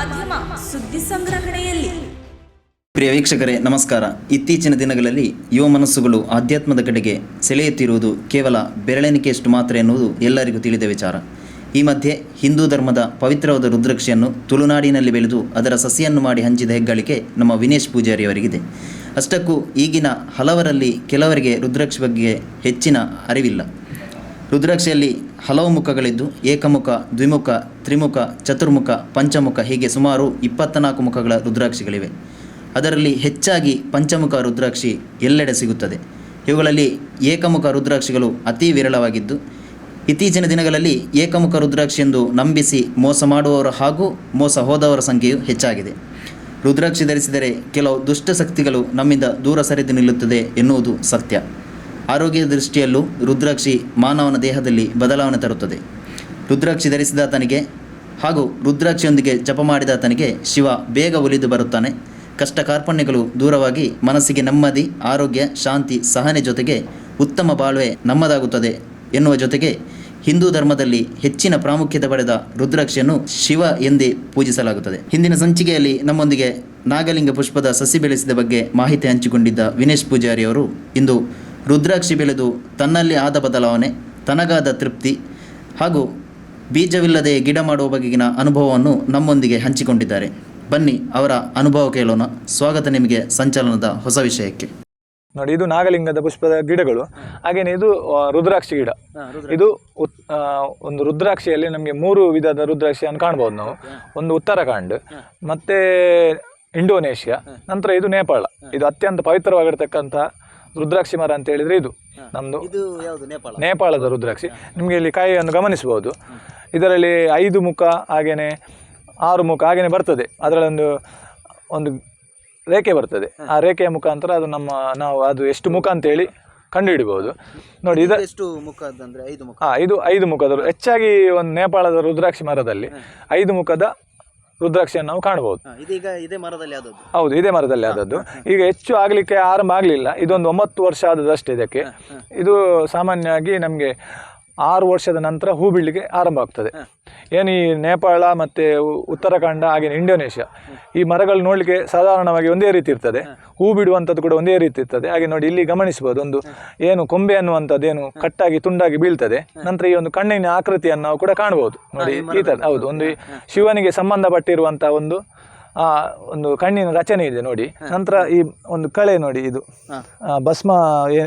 ಮಾಧ್ಯಮ ಸುದ್ದಿ ಸಂಗ್ರಹಣೆಯಲ್ಲಿ. ಪ್ರಿಯ ವೀಕ್ಷಕರೇ, ನಮಸ್ಕಾರ. ಇತ್ತೀಚಿನ ದಿನಗಳಲ್ಲಿ ಯುವ ಮನಸ್ಸುಗಳು ಆಧ್ಯಾತ್ಮದ ಕಡೆಗೆ ಸೆಳೆಯುತ್ತಿರುವುದು ಕೇವಲ ಬೆರಳೆಣಿಕೆಯಷ್ಟು ಮಾತ್ರ ಎನ್ನುವುದು ಎಲ್ಲರಿಗೂ ತಿಳಿದ ವಿಚಾರ. ಈ ಮಧ್ಯೆ ಹಿಂದೂ ಧರ್ಮದ ಪವಿತ್ರವಾದ ರುದ್ರಾಕ್ಷಿಯನ್ನು ತುಳುನಾಡಿನಲ್ಲಿ ಬೆಳೆದು ಅದರ ಸಸಿಯನ್ನು ಮಾಡಿ ಹಂಚಿದ ಹೆಗ್ಗಳಿಕೆ ನಮ್ಮ ವಿನೇಶ್ ಪೂಜಾರಿಯವರಿಗಿದೆ. ಅಷ್ಟಕ್ಕೂ ಈಗಿನ ಹಲವರಲ್ಲಿ ಕೆಲವರಿಗೆ ರುದ್ರಾಕ್ಷಿ ಬಗ್ಗೆ ಹೆಚ್ಚಿನ ಅರಿವಿಲ್ಲ. ರುದ್ರಾಕ್ಷಿಯಲ್ಲಿ ಹಲವು ಮುಖಗಳಿದ್ದು ಏಕಮುಖ, ದ್ವಿಮುಖ, ತ್ರಿಮುಖ, ಚತುರ್ಮುಖ, ಪಂಚಮುಖ ಹೀಗೆ ಸುಮಾರು ಇಪ್ಪತ್ತನಾಲ್ಕು ಮುಖಗಳ ರುದ್ರಾಕ್ಷಿಗಳಿವೆ. ಅದರಲ್ಲಿ ಹೆಚ್ಚಾಗಿ ಪಂಚಮುಖ ರುದ್ರಾಕ್ಷಿ ಎಲ್ಲೆಡೆ ಸಿಗುತ್ತದೆ. ಇವುಗಳಲ್ಲಿ ಏಕಮುಖ ರುದ್ರಾಕ್ಷಿಗಳು ಅತಿ ವಿರಳವಾಗಿದ್ದು, ಇತ್ತೀಚಿನ ದಿನಗಳಲ್ಲಿ ಏಕಮುಖ ರುದ್ರಾಕ್ಷಿ ಎಂದು ನಂಬಿಸಿ ಮೋಸ ಮಾಡುವವರ ಹಾಗೂ ಮೋಸ ಹೋದವರ ಸಂಖ್ಯೆಯು ಹೆಚ್ಚಾಗಿದೆ. ರುದ್ರಾಕ್ಷಿ ಧರಿಸಿದರೆ ಕೆಲವು ದುಷ್ಟ ಶಕ್ತಿಗಳು ನಮ್ಮಿಂದ ದೂರ ಸರಿದು ನಿಲ್ಲುತ್ತದೆ ಎನ್ನುವುದು ಸತ್ಯ. ಆರೋಗ್ಯದ ದೃಷ್ಟಿಯಲ್ಲೂ ರುದ್ರಾಕ್ಷಿ ಮಾನವನ ದೇಹದಲ್ಲಿ ಬದಲಾವಣೆ ತರುತ್ತದೆ. ರುದ್ರಾಕ್ಷಿ ಧರಿಸಿದಾತನಿಗೆ ಹಾಗೂ ರುದ್ರಾಕ್ಷಿಯೊಂದಿಗೆ ಜಪ ಮಾಡಿದಾತನಿಗೆ ಶಿವ ಬೇಗ ಒಲಿದು ಬರುತ್ತಾನೆ. ಕಷ್ಟ ಕಾರ್ಪಣ್ಯಗಳು ದೂರವಾಗಿ ಮನಸ್ಸಿಗೆ ನೆಮ್ಮದಿ, ಆರೋಗ್ಯ, ಶಾಂತಿ, ಸಹನೆ ಜೊತೆಗೆ ಉತ್ತಮ ಬಾಳ್ವೆ ನಮ್ಮದಾಗುತ್ತದೆ ಎನ್ನುವ ಜೊತೆಗೆ ಹಿಂದೂ ಧರ್ಮದಲ್ಲಿ ಹೆಚ್ಚಿನ ಪ್ರಾಮುಖ್ಯತೆ ಪಡೆದ ರುದ್ರಾಕ್ಷಿಯನ್ನು ಶಿವ ಎಂದೇ ಪೂಜಿಸಲಾಗುತ್ತದೆ. ಹಿಂದಿನ ಸಂಚಿಕೆಯಲ್ಲಿ ನಮ್ಮೊಂದಿಗೆ ನಾಗಲಿಂಗ ಪುಷ್ಪದ ಸಸಿ ಬೆಳೆಸಿದ ಬಗ್ಗೆ ಮಾಹಿತಿ ಹಂಚಿಕೊಂಡಿದ್ದ ವಿನೇಶ್ ಪೂಜಾರಿ ಅವರು ಇಂದು ರುದ್ರಾಕ್ಷಿ ಬೆಳೆದು ತನ್ನಲ್ಲಿ ಆದ ಬದಲಾವಣೆ ತನಗಾದ ತೃಪ್ತಿ ಹಾಗೂ ಬೀಜವಿಲ್ಲದೆ ಗಿಡ ಮಾಡುವ ಬಗೆಗಿನ ಅನುಭವವನ್ನು ನಮ್ಮೊಂದಿಗೆ ಹಂಚಿಕೊಂಡಿದ್ದಾರೆ. ಬನ್ನಿ ಅವರ ಅನುಭವ ಕೇಳೋಣ. ಸ್ವಾಗತ ನಿಮಗೆ ಸಂಚಲನದ ಹೊಸ ವಿಷಯಕ್ಕೆ. ನೋಡಿ ಇದು ನಾಗಲಿಂಗದ ಪುಷ್ಪದ ಗಿಡಗಳು. ಹಾಗೇನೆ ಇದು ಆ, ರುದ್ರಾಕ್ಷಿ ಗಿಡ. ಇದು ಉತ್- ಆ, ಒಂದು ರುದ್ರಾಕ್ಷಿಯಲ್ಲಿ ನಮಗೆ ಮೂರು ವಿಧದ ರುದ್ರಾಕ್ಷಿಯನ್ನು ಕಾಣ್ಬೋದು ನಾವು. ಒಂದು ಉತ್ತರಾಖಂಡ್ ಮತ್ತೆ ಇಂಡೋನೇಷ್ಯಾ ನಂತರ ಇದು ನೇಪಾಳ. ಇದು ಅತ್ಯಂತ ಪವಿತ್ರವಾಗಿರ್ತಕ್ಕಂಥ ರುದ್ರಾಕ್ಷಿ ಮರ ಅಂತ ಹೇಳಿದ್ರೆ ಇದು. ನೇಪಾಳ. ನೇಪಾಳದ ರುದ್ರಾಕ್ಷಿ. ನಿಮಗೆ ಇಲ್ಲಿ ಕಾಯಿಯನ್ನು ಗಮನಿಸಬಹುದು. ಇದರಲ್ಲಿ ಐದು ಮುಖ ಹಾಗೇನೆ ಆರು ಮುಖ ಹಾಗೇನೆ ಬರ್ತದೆ. ಅದರಲ್ಲೊಂದು ಒಂದು ರೇಖೆ ಬರ್ತದೆ. ಆ ರೇಖೆಯ ಮುಖಾಂತರ ಅದು ನಮ್ಮ ನಾವು ಅದು ಎಷ್ಟು ಮುಖ ಅಂತೇಳಿ ಕಂಡುಹಿಡಿಬಹುದು. ನೋಡಿ ಇದು ಎಷ್ಟು ಮುಖ ಐದು ಮುಖ? ಹಾ ಇದು ಐದು ಮುಖದ ಹೆಚ್ಚಾಗಿ ಒಂದು ನೇಪಾಳದ ರುದ್ರಾಕ್ಷಿ ಮರದಲ್ಲಿ ಐದು ಮುಖದ ರುದ್ರಾಕ್ಷಿಯನ್ನು ನಾವು ಕಾಣಬಹುದು. ಇದೀಗ ಇದೇ ಮರದಲ್ಲಿ ಆದದ್ದು. ಹೌದು ಇದೇ ಮರದಲ್ಲಿ ಆದದ್ದು. ಈಗ ಹೆಚ್ಚು ಆಗಲಿಕ್ಕೆ ಆರಂಭ ಆಗಲಿಲ್ಲ. ಇದೊಂದು ಒಂಬತ್ತು ವರ್ಷ ಆದದಷ್ಟೇ ಇದಕ್ಕೆ. ಇದು ಸಾಮಾನ್ಯವಾಗಿ ನಮಗೆ ಆರು ವರ್ಷದ ನಂತರ ಹೂ ಬಿಡಲಿಕ್ಕೆ ಆರಂಭ ಆಗ್ತದೆ. ಏನು ಈ ನೇಪಾಳ ಮತ್ತು ಉತ್ತರಾಖಂಡ ಹಾಗೆ ಇಂಡೋನೇಷ್ಯಾ ಈ ಮರಗಳು ನೋಡಲಿಕ್ಕೆ ಸಾಧಾರಣವಾಗಿ ಒಂದೇ ರೀತಿ ಇರ್ತದೆ. ಹೂ. ಬಿಡುವಂಥದ್ದು ಕೂಡ ಒಂದೇ ರೀತಿ ಇರ್ತದೆ. ಹಾಗೆ ನೋಡಿ ಇಲ್ಲಿ ಗಮನಿಸಬಹುದು ಒಂದು ಏನು ಕೊಂಬೆ ಅನ್ನುವಂಥದ್ದು ಏನು ಕಟ್ಟಾಗಿ ತುಂಡಾಗಿ ಬೀಳ್ತದೆ. ನಂತರ ಈ ಒಂದು ಕಣ್ಣಿನ ಆಕೃತಿಯನ್ನು ನಾವು ಕೂಡ ಕಾಣಬಹುದು. ನೋಡಿ ಈ ಥರ ಹೌದು ಒಂದು ಶಿವನಿಗೆ ಸಂಬಂಧಪಟ್ಟಿರುವಂಥ ಒಂದು ಒಂದು ಕಣ್ಣಿನ ರಚನೆ ಇದೆ ನೋಡಿ. ನಂತರ ಈ ಒಂದು ಕಳೆ ನೋಡಿ ಇದು. ಆ, ಭಸ್ಮ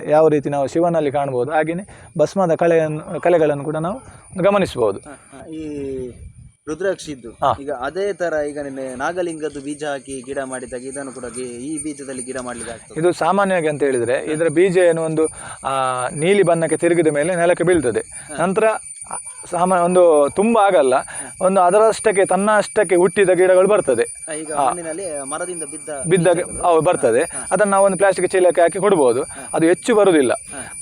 ಯಾವ ರೀತಿ ನಾವು ಶಿವನಲ್ಲಿ ಕಾಣಬಹುದು ಹಾಗೆಯೇ ಭಸ್ಮದ ಕಳೆಯನ್ನು ಕಲೆಗಳನ್ನು ಕೂಡ ನಾವು ಗಮನಿಸಬಹುದು ಈ ರುದ್ರಾಕ್ಷಿದ್ದು ಈಗ ಅದೇ ತರ ಈಗ ನಿನ್ನೆ ನಾಗಲಿಂಗದ್ದು ಬೀಜ ಹಾಕಿ ಗಿಡ ಮಾಡಿದಾಗ ಇದನ್ನು ಕೂಡ ಈ ಬೀಜದಲ್ಲಿ ಗಿಡ ಮಾಡಿದಾಗ ಆಗ್ತದೆ ಇದು ಸಾಮಾನ್ಯವಾಗಿ ಅಂತ ಹೇಳಿದ್ರೆ ಇದರ ಬೀಜ ಏನು ಒಂದು ಆ, ನೀಲಿ ಬಣ್ಣಕ್ಕೆ ತಿರುಗಿದ ಮೇಲೆ ನೆಲಕ್ಕೆ ಬೀಳ್ತದೆ. ನಂತರ ಆ, ಸಾಮಾ ಒಂದು ತುಂಬ ಆಗಲ್ಲ. ಒಂದು ಅದರಷ್ಟಕ್ಕೆ ತನ್ನ ಅಷ್ಟಕ್ಕೆ ಹುಟ್ಟಿದ ಗಿಡಗಳು ಬರ್ತದೆ. ಈಗ ಮಣ್ಣಿನಲ್ಲಿ ಮರದಿಂದ ಬಿದ್ದ ಬಿದ್ದ ಅವು ಬರ್ತದೆ. ಅದನ್ನು ನಾವು ಒಂದು ಪ್ಲಾಸ್ಟಿಕ್ ಚೀಲಕ್ಕೆ ಹಾಕಿ ಕೊಡ್ಬೋದು. ಅದು ಹೆಚ್ಚು ಬರುವುದಿಲ್ಲ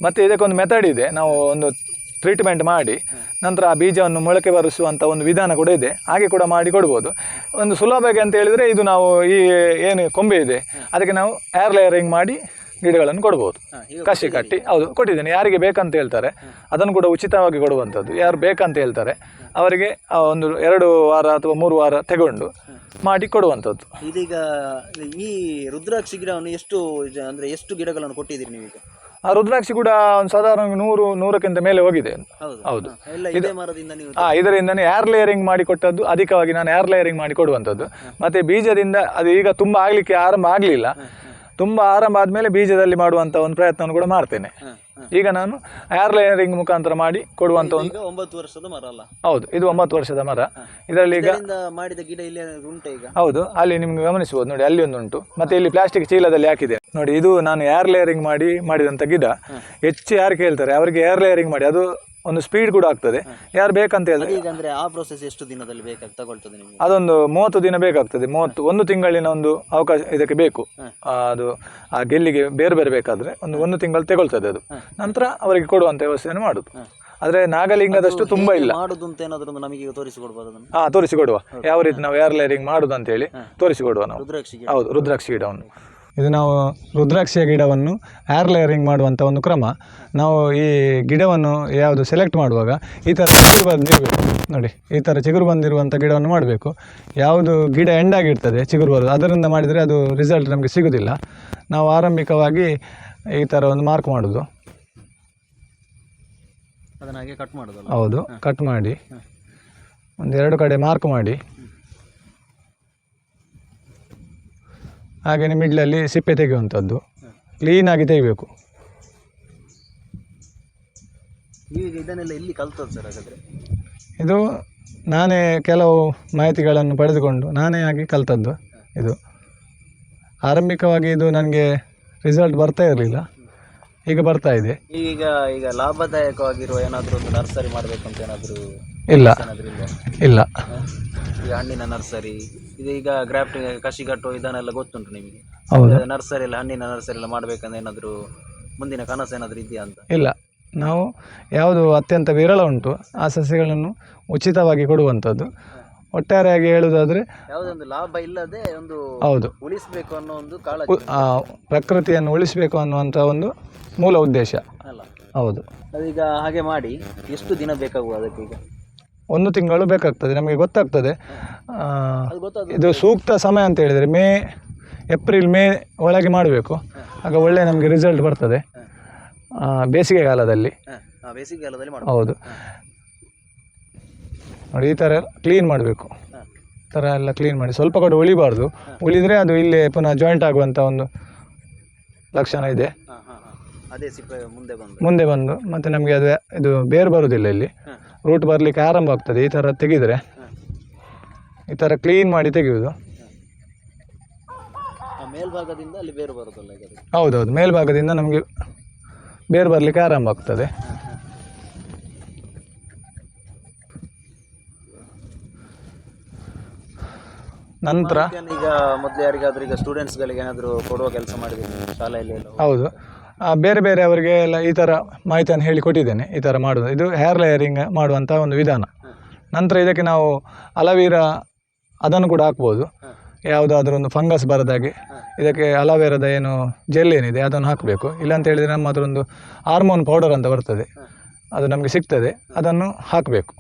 ಮತ್ತೆ ಇದಕ್ಕೊಂದು ಮೆಥಡ್ ಇದೆ. ನಾವು ಒಂದು ಟ್ರೀಟ್ಮೆಂಟ್ ಮಾಡಿ ನಂತರ ಆ ಬೀಜವನ್ನು ಮೊಳಕೆ ಬರೆಸುವಂಥ ಒಂದು ವಿಧಾನ ಕೂಡ ಇದೆ. ಹಾಗೆ ಕೂಡ ಮಾಡಿ ಕೊಡ್ಬೋದು. ಒಂದು ಸುಲಭವಾಗಿ ಅಂತ ಹೇಳಿದರೆ ಇದು ನಾವು ಈ ಏನು ಕೊಂಬೆ ಇದೆ. ಅದಕ್ಕೆ ನಾವು ಏರ್ ಲೇಯರಿಂಗ್ ಮಾಡಿ ಗಿಡಗಳನ್ನು ಕೊಡ್ಬೋದು. ಕಸಿ ಕಟ್ಟಿ ಹೌದು ಕೊಟ್ಟಿದ್ದೇನೆ. ಯಾರಿಗೆ ಬೇಕಂತ ಹೇಳ್ತಾರೆ. ಅದನ್ನು ಕೂಡ ಉಚಿತವಾಗಿ ಕೊಡುವಂಥದ್ದು. ಯಾರು ಬೇಕಂತ ಹೇಳ್ತಾರೆ ಅವರಿಗೆ ಒಂದು ಎರಡು ವಾರ ಅಥವಾ ಮೂರು ವಾರ ತಗೊಂಡು ಮಾಡಿ ಕೊಡುವಂಥದ್ದು. ಇದೀಗ ಈ ರುದ್ರಾಕ್ಷಿ ಗಿಡವನ್ನು ಎಷ್ಟು ಜ- ಅಂದ್ರೆ ಎಷ್ಟು ಗಿಡಗಳನ್ನು ಕೊಟ್ಟಿದ್ದೀರಿ ನೀವೀಗ? ಆ ರುದ್ರಾಕ್ಷಿ ಕೂಡ ಒಂದು ಸಾಧಾರಣ ನೂರು ನೂರಕ್ಕಿಂತ ಮೇಲೆ ಹೋಗಿದೆ. ಹೌದು. ಹೌದು. ಎಲ್ಲ ಇದೇ ಮರದಿಂದ ನೀವು ಆ ಇದರಿಂದನೇ ಏರ್ ಲೇಯರಿಂಗ್ ಮಾಡಿ ಕೊಟ್ಟದ್ದು. ಅಧಿಕವಾಗಿ ನಾನು ಏರ್ ಲೇಯರಿಂಗ್ ಮಾಡಿ ಕೊಡುವಂಥದ್ದು. ಮತ್ತೆ ಬೀಜದಿಂದ ಅದು ಈಗ ತುಂಬ ಆಗಲಿಕ್ಕೆ ಆರಂಭ ಆಗಲಿಲ್ಲ. ತುಂಬ ಆರಂಭ ಆದಮೇಲೆ ಬೀಜದಲ್ಲಿ ಮಾಡುವಂತ ಒಂದು ಪ್ರಯತ್ನವನ್ನು ಕೂಡ ಮಾಡ್ತೇನೆ. ಈಗ ನಾನು ಏರ್ ಲೇಯರಿಂಗ್ ಮುಖಾಂತರ ಮಾಡಿ ಕೊಡುವಂತ ಒಂದು ಈಗ ಒಂಬತ್ತು ವರ್ಷದ ಮರ ಅಲ್ಲ? ಹೌದು ಇದು ಒಂಬತ್ತು ವರ್ಷದ ಮರ. ಇದರಲ್ಲಿ ಈಗ ಇದರಿಂದ ಮಾಡಿದ ಗಿಡ ಇಲ್ಲಿ ಉಂಟು ಈಗ? ಹೌದು ಅಲ್ಲಿ ನಿಮ್ಗೆ ಗಮನಿಸಬಹುದು ನೋಡಿ ಅಲ್ಲಿ ಒಂದು ಉಂಟು ಮತ್ತೆ ಇಲ್ಲಿ ಪ್ಲಾಸ್ಟಿಕ್ ಚೀಲದಲ್ಲಿ ಹಾಕಿದೆ. ನೋಡಿ ಇದು ನಾನು ಏರ್ ಲೇಯರಿಂಗ್ ಮಾಡಿ ಮಾಡಿದಂತ ಗಿಡ. ಹೆಚ್ಚು ಯಾರು ಕೇಳ್ತಾರೆ ಅವರಿಗೆ ಏರ್ ಲೇಯರಿಂಗ್ ಮಾಡಿ. ಅದು ಒಂದು ಸ್ಪೀಡ್ ಕೂಡ ಆಗ್ತದೆ. ಯಾರು ಬೇಕಂತ ಹೇಳಿದ್ರೆ ಈಗ ಅಂದ್ರೆ ಆ ಪ್ರೊಸೆಸ್ ಎಷ್ಟು ದಿನದಲ್ಲಿ ಬೇಕಾಗಿ ತಗೊಳ್ತದೆ ನಿಮಗೆ? ಅದೊಂದು ಮೂವತ್ತು ದಿನ ಬೇಕಾಗ್ತದೆ. ಮೂವತ್ತು ಒಂದು ತಿಂಗಳಿನ ಒಂದು ಅವಕಾಶ ಇದಕ್ಕೆ ಬೇಕು. ಆ, ಅದು ಆ ಗೆಲ್ಲಿಗೆ ಬೇರೆ ಬೇರೆ ಬೇಕಾದ್ರೆ ಒಂದು ಒಂದು ತಿಂಗಳು ತಗೊಳ್ತದೆ ಅದು. ನಂತರ ಅವರಿಗೆ ಕೊಡುವಂತ ವ್ಯವಸ್ಥೆಯನ್ನು ಮಾಡುದು. ಆದ್ರೆ ನಾಗಲಿಂಗದಷ್ಟು ತುಂಬಾ ಇಲ್ಲ. ಮಾಡುದು ಅಂತ ಏನಾದ್ರು ಒಂದು ನಮಗೆ ಈಗ ತೋರಿಸಿಕೊಡ್ಬೋದು ಅದನ್ನು? ಹಾ ತೋರಿಸಿಕೊಡುವ. ಯಾವ ರೀತಿ ನಾವು ಏರ್ ಲೇರಿಂಗ್ ಮಾಡುದು ಅಂತ ಹೇಳಿ ತೋರಿಸಿಕೊಡುವ ನಾವು. ಹೌದು ರುದ್ರಾಕ್ಷಿ ಗಿಡವನ್ನು. ಇದು ನಾವು ರುದ್ರಾಕ್ಷಿಯ ಗಿಡವನ್ನು ಏರ್ ಲೇಯರಿಂಗ್ ಮಾಡುವಂಥ ಒಂದು ಕ್ರಮ. ನಾವು ಈ ಗಿಡವನ್ನು ಯಾವುದು ಸೆಲೆಕ್ಟ್ ಮಾಡುವಾಗ ಈ ಥರ ಚಿಗುರು ಬಂದಿರಬೇಕು. ನೋಡಿ ಈ ಥರ ಚಿಗುರು ಬಂದಿರುವಂಥ ಗಿಡವನ್ನು ಮಾಡಬೇಕು. ಯಾವುದು ಗಿಡ ಎಂಡಾಗಿರ್ತದೆ ಚಿಗುರು ಬರೋದು ಅದರಿಂದ ಮಾಡಿದರೆ ಅದು ರಿಸಲ್ಟ್ ನಮಗೆ ಸಿಗೋದಿಲ್ಲ. ನಾವು ಆರಂಭಿಕವಾಗಿ ಈ ಥರ ಒಂದು ಮಾರ್ಕ್ ಮಾಡೋದು. ಅದನ್ನಾಗೆ ಕಟ್ ಮಾಡೋದು ಹೌದು ಕಟ್ ಮಾಡಿ ಒಂದೆರಡು ಕಡೆ ಮಾರ್ಕ್ ಮಾಡಿ. ಹಾಗೆಯೇ ಮಿಡ್ಲಲ್ಲಿ ಸಿಪ್ಪೆ ತೆಗೆಯುವಂಥದ್ದು. ಕ್ಲೀನಾಗಿ ತೆಗಿಬೇಕು. ಈಗ ಇದನ್ನೆಲ್ಲ ಇಲ್ಲಿ ಕಲ್ತದ್ದು ಸರ್ ಹಾಗಾದ್ರೆ? ಇದು ನಾನೇ ಕೆಲವು ಮಾಹಿತಿಗಳನ್ನು ಪಡೆದುಕೊಂಡು ನಾನೇ ಆಗಿ ಕಲ್ತದ್ದು ಇದು. ಆರಂಭಿಕವಾಗಿ ಇದು ನನಗೆ ರಿಸಲ್ಟ್ ಬರ್ತಾ ಇರಲಿಲ್ಲ. ಈಗ ಬರ್ತಾ ಇದೆ. ಈಗ ಈಗ ಲಾಭದಾಯಕವಾಗಿರುವ ಏನಾದರೂ ಒಂದು ನರ್ಸರಿ ಮಾಡಬೇಕು ಅಂತ ಏನಾದರೂ ಇಲ್ಲ. ಇಲ್ಲ. ಈಗ ಹಣ್ಣಿನ ನರ್ಸರಿ ಇದು ಈಗ ಗ್ರಾಫ್ಟಿಂಗ್ ಕಟ್ಟುವ ಇದನ್ನೆಲ್ಲ ಗೊತ್ತುಂಟು ನಿಮಗೆ? ಹೌದು. ನರ್ಸರಿ ಎಲ್ಲ ಹಣ್ಣಿನ ನರ್ಸರಿ ಎಲ್ಲ ಮಾಡ್ಬೇಕಂದ್ರೆ ಏನಾದರೂ ಮುಂದಿನ ಕನಸು ಏನಾದ್ರು ಇದೆಯಾ ಅಂತ? ಇಲ್ಲ. ನಾವು ಯಾವುದು ಅತ್ಯಂತ ವಿರಳ ಉಂಟು ಆ ಸಸ್ಯಗಳನ್ನು ಉಚಿತವಾಗಿ ಕೊಡುವಂಥದ್ದು. ಒಟ್ಟಾರೆಯಾಗಿ ಹೇಳುವುದಾದರೆ ಯಾವುದೊಂದು ಲಾಭ ಇಲ್ಲದೆ ಒಂದು ಹೌದು. ಉಳಿಸಬೇಕು ಅನ್ನೋ ಒಂದು ಕಾಳಜಿ ಉ- ಆ, ಪ್ರಕೃತಿಯನ್ನು ಉಳಿಸಬೇಕು ಅನ್ನುವಂಥ ಒಂದು ಮೂಲ ಉದ್ದೇಶ. ಅಲ್ಲ. ಹೌದು. ಅದೀಗ ಹಾಗೆ ಮಾಡಿ ಎಷ್ಟು ದಿನ ಬೇಕಾಗುವ ಅದಕ್ಕೆ ಈಗ ಒಂದು ತಿಂಗಳು ಬೇಕಾಗ್ತದೆ ನಮಗೆ ಗೊತ್ತಾಗ್ತದೆ. ಇದು ಸೂಕ್ತ ಸಮಯ ಅಂತ ಹೇಳಿದರೆ ಮೇ ಏಪ್ರಿಲ್ ಮೇ ಒಳಗೆ ಮಾಡಬೇಕು. ಆಗ ಒಳ್ಳೆ ನಮಗೆ ರಿಸಲ್ಟ್ ಬರ್ತದೆ. ಬೇಸಿಗೆ ಕಾಲದಲ್ಲಿ. ಬೇಸಿಗೆ ಕಾಲದಲ್ಲಿ ಮಾಡಿ ಹೌದು. ನೋಡಿ ಈ ಥರ ಕ್ಲೀನ್ ಮಾಡಬೇಕು. ಈ ಥರ ಎಲ್ಲ ಕ್ಲೀನ್ ಮಾಡಿ. ಸ್ವಲ್ಪ ಕೂಡ ಉಳಿಬಾರ್ದು. ಉಳಿದರೆ ಅದು ಇಲ್ಲಿ ಪುನಃ ಜಾಯಿಂಟ್ ಆಗುವಂಥ ಒಂದು ಲಕ್ಷಣ ಇದೆ. ಮುಂದೆ ಬಂದು. ಮತ್ತು ನಮಗೆ ಅದು ಇದು ಬೇರು ಬರುವುದಿಲ್ಲ ಇಲ್ಲಿ. ರೂಟ್ ಬರಲಿಕ್ಕೆ ಆರಂಭ ಆಗ್ತದೆ. ಈ ಥರ ತೆಗೆದರೆ ಈ ಥರ ಕ್ಲೀನ್ ಮಾಡಿ ತೆಗೆಯುವುದು. ಮೇಲ್ಭಾಗದಿಂದ ಅಲ್ಲಿ ಬೇರು ಬರೋದಲ್ಲ ಹೌದೌದು. ಮೇಲ್ಭಾಗದಿಂದ ನಮಗೆ ಬೇರು ಬರಲಿಕ್ಕೆ ಆರಂಭ ಆಗ್ತದೆ. ನಂತರ ಈಗ ಮೊದಲು ಯಾರಿಗಾದ್ರೂ ಈಗ ಸ್ಟೂಡೆಂಟ್ಸ್ಗಳಿಗೆ ಏನಾದರೂ ಕೊಡುವ ಕೆಲಸ ಮಾಡಿದ್ದೀನಿ ಶಾಲೆಯಲ್ಲಿ ಹೌದು. ಬೇರೆ ಬೇರೆ ಅವರಿಗೆ ಎಲ್ಲ ಈ ಥರ ಮಾಹಿತಿಯನ್ನು ಹೇಳಿ ಕೊಟ್ಟಿದ್ದೇನೆ. ಈ ಥರ ಮಾಡೋದು. ಇದು ಹೇರ್ ಲೇಯರಿಂಗ್ ಮಾಡುವಂಥ ಒಂದು ವಿಧಾನ. ನಂತರ ಇದಕ್ಕೆ ನಾವು ಅಲವೀರ ಅದನ್ನು ಕೂಡ ಹಾಕ್ಬೋದು. ಯಾವುದಾದ್ರೂ ಒಂದು ಫಂಗಸ್ ಬರದಾಗೆ ಇದಕ್ಕೆ ಅಲವೇರದ ಏನು ಜೆಲ್ ಏನಿದೆ ಅದನ್ನು ಹಾಕಬೇಕು. ಇಲ್ಲಾಂತ ಹೇಳಿದರೆ ನಮ್ಮ ಹತ್ರ ಹಾರ್ಮೋನ್ ಪೌಡರ್ ಅಂತ ಬರ್ತದೆ. ಅದು ನಮಗೆ ಸಿಗ್ತದೆ. ಅದನ್ನು ಹಾಕಬೇಕು.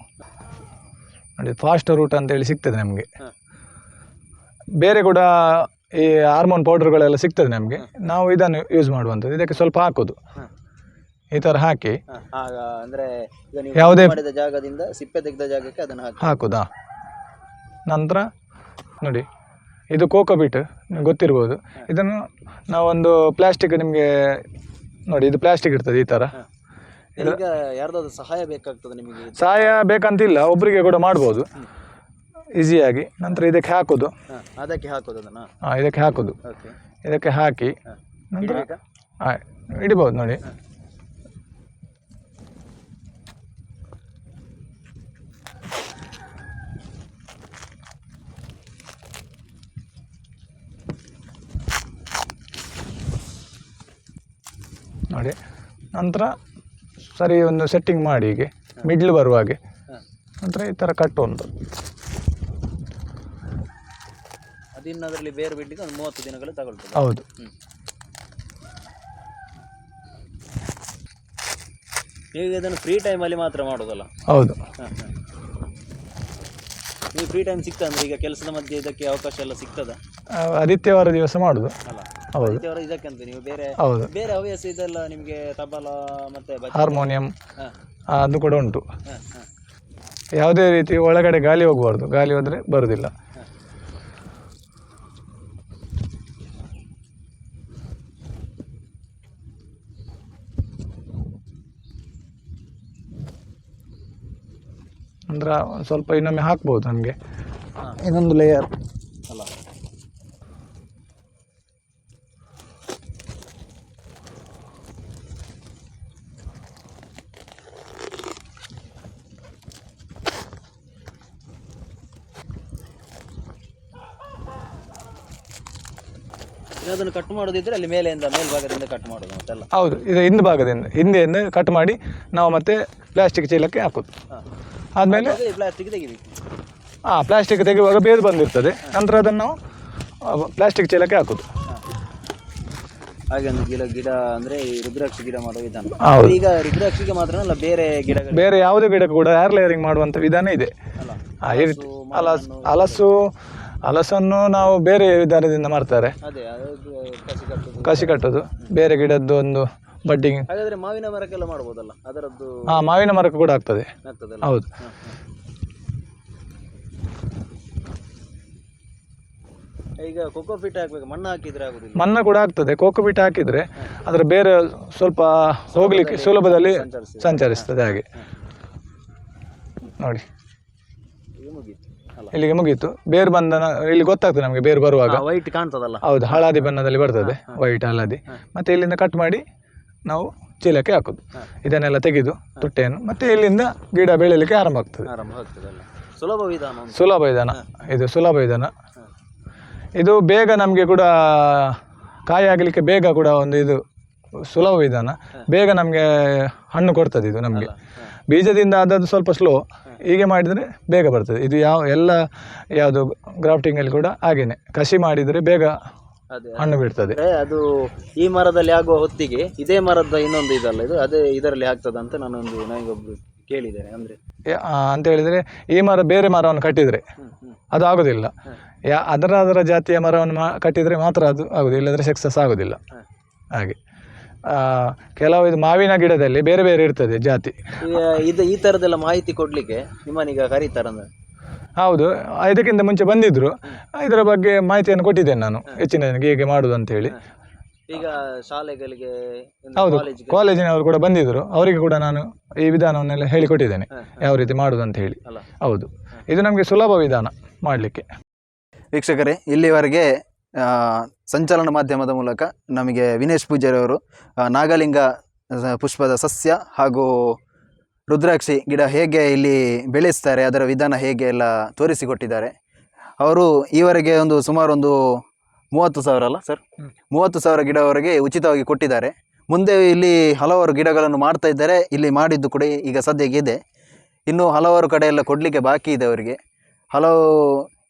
ನೋಡಿ ಫಾಸ್ಟ್ ರೂಟ್ ಅಂತೇಳಿ ಸಿಗ್ತದೆ ನಮಗೆ. ಬೇರೆ ಕೂಡ ಈ ಹಾರ್ಮೋನ್ ಪೌಡರ್ಗಳೆಲ್ಲ ಸಿಗ್ತದೆ ನಮಗೆ. ನಾವು ಇದನ್ನು ಯೂಸ್ ಮಾಡುವಂಥದ್ದು. ಇದಕ್ಕೆ ಸ್ವಲ್ಪ ಹಾಕೋದು. ಈ ಥರ ಹಾಕಿ. ಆಗ ಅಂದರೆ ಯಾವುದೇ ಮಾಡಿದ ಜಾಗದಿಂದ ಸಿಪ್ಪೆ ತೆಗೆದ ಜಾಗಕ್ಕೆ ಅದನ್ನು ಹಾಕಿ. ಹಾಕೋದಾ? ನಂತರ ನೋಡಿ ಇದು ಕೋಕೋ ಬಿಟ್ ಗೊತ್ತಿರ್ಬೋದು. ಇದನ್ನು ನಾವೊಂದು ಪ್ಲಾಸ್ಟಿಕ್ ನಿಮಗೆ ನೋಡಿ ಇದು ಪ್ಲಾಸ್ಟಿಕ್ ಇರ್ತದೆ ಈ ಥರ ಈಗ ಯಾರ್ದಾದ್ರು ಸಹಾಯ ಬೇಕಾಗ್ತದೆ ನಿಮಗೆ? ಸಹಾಯ ಬೇಕಂತಿಲ್ಲ ಒಬ್ಬರಿಗೆ ಕೂಡ ಮಾಡ್ಬೋದು. ಈಸಿಯಾಗಿ ನಂತರ ಇದಕ್ಕೆ ಹಾಕೋದು. ಅದಕ್ಕೆ ಹಾಕೋದು ಅದನ್ನು. ಹಾಂ ಇದಕ್ಕೆ ಹಾಕೋದು. ಇದಕ್ಕೆ ಹಾಕಿ ನಂತರ ಹಾಂ ಇಡ್ಬೋದು ನೋಡಿ. ನೋಡಿ. ನಂತರ ಸರಿ ಒಂದು ಸೆಟ್ಟಿಂಗ್ ಮಾಡಿ ಹೀಗೆ. ಮಿಡ್ಲ್ ಬರುವ ಹಾಗೆ ನಂತರ ಈ ಥರ ಕಟ್ಟು ಅದಿನ್ನು ಅದರಲ್ಲಿ ಬೇರೆ ಬಿಡ್ಲಿಕ್ಕೆ ಒಂದು ಮೂವತ್ತು ದಿನಗಳು ತಗೊಳ್ತದೆ. ಹೌದು. ಈಗ ಇದನ್ನು ಫ್ರೀ ಟೈಮಲ್ಲಿ ಮಾತ್ರ ಮಾಡೋದಲ್ಲ? ಹೌದು. ನೀವು ಫ್ರೀ ಟೈಮ್ ಸಿಗ್ತದೆ ಅಂದ್ರೆ ಈಗ ಕೆಲಸದ ಮಧ್ಯೆ ಇದಕ್ಕೆ ಅವಕಾಶ ಎಲ್ಲ ಸಿಗ್ತದ? ಆದಿತ್ಯವಾರ ದಿವಸ ಮಾಡುದು. ಅಲ್ಲ ಹೌದು. ಆದಿತ್ಯವಾರ ಇದಕ್ಕೆ ಅಂತ ನೀವು ಬೇರೆ ಹೌದು. ಬೇರೆ ಹವ್ಯಾಸ ಇದೆಲ್ಲ ನಿಮಗೆ ತಬಲ ಮತ್ತೆ ಭಜನೆ? ಹಾರ್ಮೋನಿಯಂ ಹಾಂ. ಅದು ಕೂಡ ಉಂಟು. ಹಾಂ ಹಾಂ. ಯಾವುದೇ ರೀತಿ ಒಳಗಡೆ ಗಾಳಿ ಹೋಗಬಾರ್ದು. ಗಾಳಿ ಹೋದ್ರೆ ಬರೋದಿಲ್ಲ. ಅಂದ್ರೆ ಒಂದು ಸ್ವಲ್ಪ ಇನ್ನೊಮ್ಮೆ ಹಾಕ್ಬೋದು ನಮಗೆ. ಇನ್ನೊಂದು ಲೇಯರ್ ಅಲ್ಲ. ಅದನ್ನು ಕಟ್ ಮಾಡೋದಿದ್ರೆ ಅಲ್ಲಿ ಮೇಲೆಯಿಂದ ಮೇಲ್ಭಾಗದಿಂದ ಕಟ್ ಮಾಡೋದು ಮತ್ತೆಲ್ಲ ಹೌದು ಇದು ಹಿಂದೆ ಭಾಗದಿಂದ ಹಿಂದೆಯಿಂದ ಕಟ್ ಮಾಡಿ ನಾವು ಮತ್ತೆ ಪ್ಲಾಸ್ಟಿಕ್ ಚೀಲಕ್ಕೆ ಹಾಕೋದು. ಆದಮೇಲೆ ಪ್ಲಾಸ್ಟಿಕ್ ತೆಗಿಬೇಕು ಹಾಂ ಪ್ಲಾಸ್ಟಿಕ್ ತೆಗೆಯುವಾಗ ಬೇರು ಬಂದಿರ್ತದೆ. ನಂತರ ಅದನ್ನು ನಾವು ಪ್ಲಾಸ್ಟಿಕ್ ಚೀಲಕ್ಕೆ ಹಾಕೋದು. ಹಾಗೆ ಒಂದು ಗಿಡ ಗಿಡ ಅಂದ್ರೆ ಈ ರುದ್ರಾಕ್ಷ ಗಿಡ ಮಾಡುವ ವಿಧಾನ. ಹೌದು. ಈಗ ರುದ್ರಾಕ್ಷಿಗೆ ಮಾತ್ರ ಅಲ್ಲ ಬೇರೆ ಗಿಡಗಳು ಬೇರೆ ಯಾವುದೇ ಗಿಡ ಕೂಡ ಏರ್ ಲೇಯರಿಂಗ್ ಮಾಡುವಂಥ ವಿಧಾನ ಇದೆ. ಅಲ್ಲ ಆ, ರೀತಿ ಹಲಸು ಹಲಸು ಹಲಸನ್ನು ನಾವು ಬೇರೆ ವಿಧಾನದಿಂದ ಮಾಡ್ತಾರೆ. ಅದೇ ಅದು ಕಸಿ ಕಟ್ಟುದು. ಕಸಿ ಕಟ್ಟೋದು. ಬೇರೆ ಗಿಡದ್ದು ಒಂದು ಬಡ್ಡಿಂಗ್. ಹಾಗಾದ್ರೆ ಮಾವಿನ ಮರಕ್ಕೆಲ್ಲ ಮಾಡ್ಬೋದಲ್ಲ? ಅದರದ್ದು ಆ ಮಾವಿನ ಮರಕ್ಕೂ ಕೂಡ ಆಗ್ತದೆ. ಆಗ್ತದಲ್ಲ? ಹೌದು. ಈಗ ಕೊಕ್ಕೋ ಫಿಟ್ ಹಾಕ್ಬೇಕು ಮಣ್ಣು ಹಾಕಿದ್ರೆ ಆಗುದಿಲ್ಲ? ಮಣ್ಣು ಕೂಡ ಆಗ್ತದೆ. ಕೋಕೋಬಿಟ್ ಹಾಕಿದ್ರೆ ಅದರ ಬೇರೆ ಸ್ವಲ್ಪ ಹೋಗ್ಲಿಕ್ಕೆ ಸುಲಭದಲ್ಲಿ ಸಂಚರಿಸ್ತದೆ. ಹಾಗೆ. ನೋಡಿ. ಈಗ ಮುಗೀತು. ಅಲ್ಲ. ಇಲ್ಲಿಗೆ ಮುಗೀತು. ಬೇರು ಬಂದ ಇಲ್ಲಿ ಗೊತ್ತಾಗ್ತದೆ ನಮಗೆ ಬೇರು ಬರುವಾಗ. ವೈಟ್ ಕಾಣ್ತದಲ್ಲ? ಹೌದು ಹಳದಿ ಬಣ್ಣದಲ್ಲಿ ಬರ್ತದೆ. ವೈಟ್ ಹಳದಿ. ಮತ್ತೆ ಇಲ್ಲಿಂದ ಕಟ್ ಮಾಡಿ ನಾವು ಚೀಲಕ್ಕೆ ಹಾಕೋದು. ಇದನ್ನೆಲ್ಲ ತೆಗೆದು ತೊಟ್ಟೆಯನ್ನು ಮತ್ತೆ ಇಲ್ಲಿಂದ ಗಿಡ ಬೆಳೆಯಲಿಕ್ಕೆ ಆರಂಭ ಆಗ್ತದೆ. ಸುಲಭ ವಿಧಾನ ಸುಲಭ ವಿಧಾನ. ಇದು ಸುಲಭ ವಿಧಾನ. ಇದು ಬೇಗ ನಮಗೆ ಕೂಡ ಕಾಯಿ ಆಗಲಿಕ್ಕೆ ಬೇಗ ಕೂಡ ಒಂದು ಇದು ಸುಲಭ ವಿಧಾನ. ಬೇಗ ನಮಗೆ ಹಣ್ಣು ಕೊಡ್ತದೆ ಇದು ನಮಗೆ. ಬೀಜದಿಂದ ಆದದ್ದು ಸ್ವಲ್ಪ ಸ್ಲೋ ಹೀಗೆ ಮಾಡಿದರೆ ಬೇಗ ಬರ್ತದೆ. ಇದು ಯಾವ ಎಲ್ಲ ಯಾವುದು ಗ್ರಾಫ್ಟಿಂಗಲ್ಲಿ ಕೂಡ ಹಾಗೆಯೇ ಕಸಿ ಮಾಡಿದರೆ ಬೇಗ ಹಣ್ಣು ಬಿಡ್ತದೆ ಅಂದ್ರೆ ಅದು ಈ ಮರದಲ್ಲಿ ಆಗುವ ಹೊತ್ತಿಗೆ ಇದೇ ಮರದ ಇನ್ನೊಂದು ಇದಲ್ಲ ಇದು ಅದೇ ಇದರಲ್ಲಿ ಆಗ್ತದಂತ ನಾನೊಂದು ನನಗೊಬ್ರು ಕೇಳಿದ್ದೇನೆ ಅಂದ್ರೆ. ಯಾ- ಆ, ಅಂತ ಹೇಳಿದ್ರೆ ಈ ಮರ ಬೇರೆ ಮರವನ್ನು ಕಟ್ಟಿದರೆ ಅದು ಆಗೋದಿಲ್ಲ. ಯಾ ಅದರ ಅದರ ಜಾತಿಯ ಮರವನ್ನು ಮಾ ಕಟ್ಟಿದರೆ ಮಾತ್ರ ಅದು ಆಗೋದು ಇಲ್ಲದ್ರೆ ಸಕ್ಸಸ್ ಆಗೋದಿಲ್ಲ. ಹಾಗೆ. ಆ, ಕೆಲವು ಇದು ಮಾವಿನ ಗಿಡದಲ್ಲಿ ಬೇರೆ ಬೇರೆ ಇರ್ತದೆ ಜಾತಿ. ಇದು ಈ ತರದೆಲ್ಲ ಮಾಹಿತಿ ಕೊಡ್ಲಿಕ್ಕೆ ನಿಮ್ಮನೀಗ ಕರೀತಾರಂದ್ರೆ. ಹೌದು. ಇದಕ್ಕಿಂತ ಮುಂಚೆ ಬಂದಿದ್ರು. ಇದರ ಬಗ್ಗೆ ಮಾಹಿತಿಯನ್ನು ಕೊಟ್ಟಿದ್ದೇನೆ ನಾನು. ಹೆಚ್ಚಿನ ಜನಕ್ಕೆ ಹೇಗೆ ಮಾಡೋದು ಅಂತ ಹೇಳಿ. ಈಗ ಶಾಲೆಗಳಿಗೆ ಹೌದು. ಕಾಲೇಜಿನವರು ಕೂಡ ಬಂದಿದ್ದರು ಅವರಿಗೆ ಕೂಡ ನಾನು ಈ ವಿಧಾನವನ್ನೆಲ್ಲ ಹೇಳಿಕೊಟ್ಟಿದ್ದೇನೆ. ಯಾವ ರೀತಿ ಮಾಡುವುದು ಅಂತ ಹೇಳಿ. ಹೌದು. ಇದು ನಮಗೆ ಸುಲಭ ವಿಧಾನ ಮಾಡಲಿಕ್ಕೆ. ವೀಕ್ಷಕರೇ ಇಲ್ಲಿವರೆಗೆ ಸಂಚಲನ ಮಾಧ್ಯಮದ ಮೂಲಕ ನಮಗೆ ವಿನೇಶ್ ಪೂಜಾರಿ ಅವರು ನಾಗಲಿಂಗ ಪುಷ್ಪದ ಸಸ್ಯ ಹಾಗೂ ರುದ್ರಾಕ್ಷಿ ಗಿಡ ಹೇಗೆ ಇಲ್ಲಿ ಬೆಳೆಸ್ತಾರೆ ಅದರ ವಿಧಾನ ಹೇಗೆ ಎಲ್ಲ ತೋರಿಸಿಕೊಟ್ಟಿದ್ದಾರೆ. ಅವರು ಈವರೆಗೆ ಒಂದು ಸುಮಾರು ಒಂದು ಮೂವತ್ತು ಸಾವಿರ ಅಲ್ಲ ಸರ್? ಮೂವತ್ತು ಸಾವಿರ ಗಿಡವರೆಗೆ ಉಚಿತವಾಗಿ ಕೊಟ್ಟಿದ್ದಾರೆ. ಮುಂದೆ ಇಲ್ಲಿ ಹಲವಾರು ಗಿಡಗಳನ್ನು ಮಾಡ್ತಾ ಇದ್ದಾರೆ. ಇಲ್ಲಿ ಮಾಡಿದ್ದು ಕೂಡ ಈಗ ಸದ್ಯಕ್ಕೆ ಇದೆ. ಇನ್ನು ಹಲವಾರು ಕಡೆ ಎಲ್ಲ ಕೊಡಲಿಕ್ಕೆ ಬಾಕಿ ಇದೆ ಅವರಿಗೆ. ಹಲವು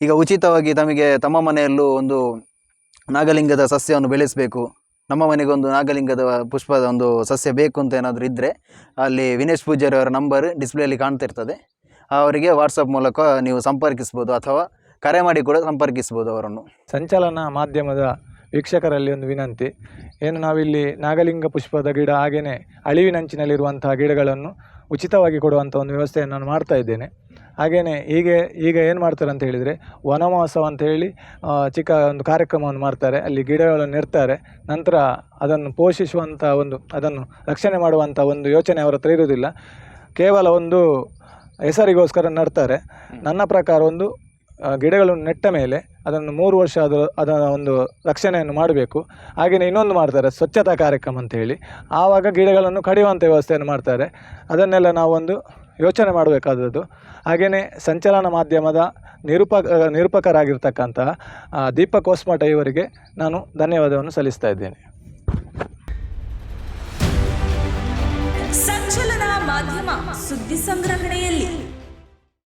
ಈಗ ಉಚಿತವಾಗಿ ತಮಗೆ ತಮ್ಮ ಮನೆಯಲ್ಲೂ ಒಂದು ನಾಗಲಿಂಗದ ಸಸ್ಯವನ್ನು ಬೆಳೆಸಬೇಕು. ನಮ್ಮ ಮನೆಗೆ ಒಂದು ನಾಗಲಿಂಗದ ಪುಷ್ಪದ ಒಂದು ಸಸ್ಯ ಬೇಕು ಅಂತ ಏನಾದರೂ ಇದ್ದರೆ ಅಲ್ಲಿ ವಿನೇಶ್ ಪೂಜಾರಿ ಅವರ ನಂಬರ್ ಡಿಸ್ಪ್ಲೇಲಿ ಕಾಣ್ತಿರ್ತದೆ. ಅವರಿಗೆ ವಾಟ್ಸಪ್ ಮೂಲಕ ನೀವು ಸಂಪರ್ಕಿಸ್ಬೋದು ಅಥವಾ ಕರೆ ಮಾಡಿ ಕೂಡ ಸಂಪರ್ಕಿಸ್ಬೋದು ಅವರನ್ನು. ಸಂಚಲನ ಮಾಧ್ಯಮದ ವೀಕ್ಷಕರಲ್ಲಿ ಒಂದು ವಿನಂತಿ. ಏನು ನಾವಿಲ್ಲಿ ನಾಗಲಿಂಗ ಪುಷ್ಪದ ಗಿಡ ಹಾಗೆಯೇ ಅಳಿವಿನಂಚಿನಲ್ಲಿರುವಂತಹ ಗಿಡಗಳನ್ನು ಉಚಿತವಾಗಿ ಕೊಡುವಂಥ ಒಂದು ವ್ಯವಸ್ಥೆಯನ್ನು ನಾನು ಮಾಡ್ತಾ ಇದ್ದೇನೆ. ಹಾಗೆಯೇ ಹೀಗೆ, ಈಗ ಏನು ಮಾಡ್ತಾರೆ ಅಂತ ಹೇಳಿದರೆ ವನಮಹೋತ್ಸವ ಅಂತ ಹೇಳಿ ಚಿಕ್ಕ ಒಂದು ಕಾರ್ಯಕ್ರಮವನ್ನು ಮಾಡ್ತಾರೆ. ಅಲ್ಲಿ ಗಿಡಗಳನ್ನು ನೆಡ್ತಾರೆ. ನಂತರ ಅದನ್ನು ಪೋಷಿಸುವಂಥ ಒಂದು, ಅದನ್ನು ರಕ್ಷಣೆ ಮಾಡುವಂಥ ಒಂದು ಯೋಚನೆ ಅವರ ಹತ್ರ ಇರುವುದಿಲ್ಲ. ಕೇವಲ ಒಂದು ಹೆಸರಿಗೋಸ್ಕರ ನಡ್ತಾರೆ. ನನ್ನ ಪ್ರಕಾರ ಒಂದು ಗಿಡಗಳನ್ನು ನೆಟ್ಟ ಮೇಲೆ ಅದನ್ನು ಮೂರು ವರ್ಷ ಅದು ಅದರ ಒಂದು ರಕ್ಷಣೆಯನ್ನು ಮಾಡಬೇಕು. ಹಾಗೆಯೇ ಇನ್ನೊಂದು ಮಾಡ್ತಾರೆ, ಸ್ವಚ್ಛತಾ ಕಾರ್ಯಕ್ರಮ ಅಂತ ಹೇಳಿ. ಆವಾಗ ಗಿಡಗಳನ್ನು ಕಡಿಯುವಂಥ ವ್ಯವಸ್ಥೆಯನ್ನು ಮಾಡ್ತಾರೆ. ಅದನ್ನೆಲ್ಲ ನಾವೊಂದು ಯೋಚನೆ ಮಾಡಬೇಕಾದದ್ದು. ಹಾಗೆಯೇ ಸಂಚಲನ ಮಾಧ್ಯಮದ ನಿರೂಪ ನಿರೂಪಕರಾಗಿರ್ತಕ್ಕಂತಹ ದೀಪಕ್ ಹೊಸ್ಮಠ ಇವರಿಗೆ ನಾನು ಧನ್ಯವಾದವನ್ನು ಸಲ್ಲಿಸ್ತಾ ಇದ್ದೇನೆ. ಸಂಚಲನ ಮಾಧ್ಯಮ ಸುದ್ದಿ ಸಂಗ್ರಹಣೆಯಲ್ಲಿ.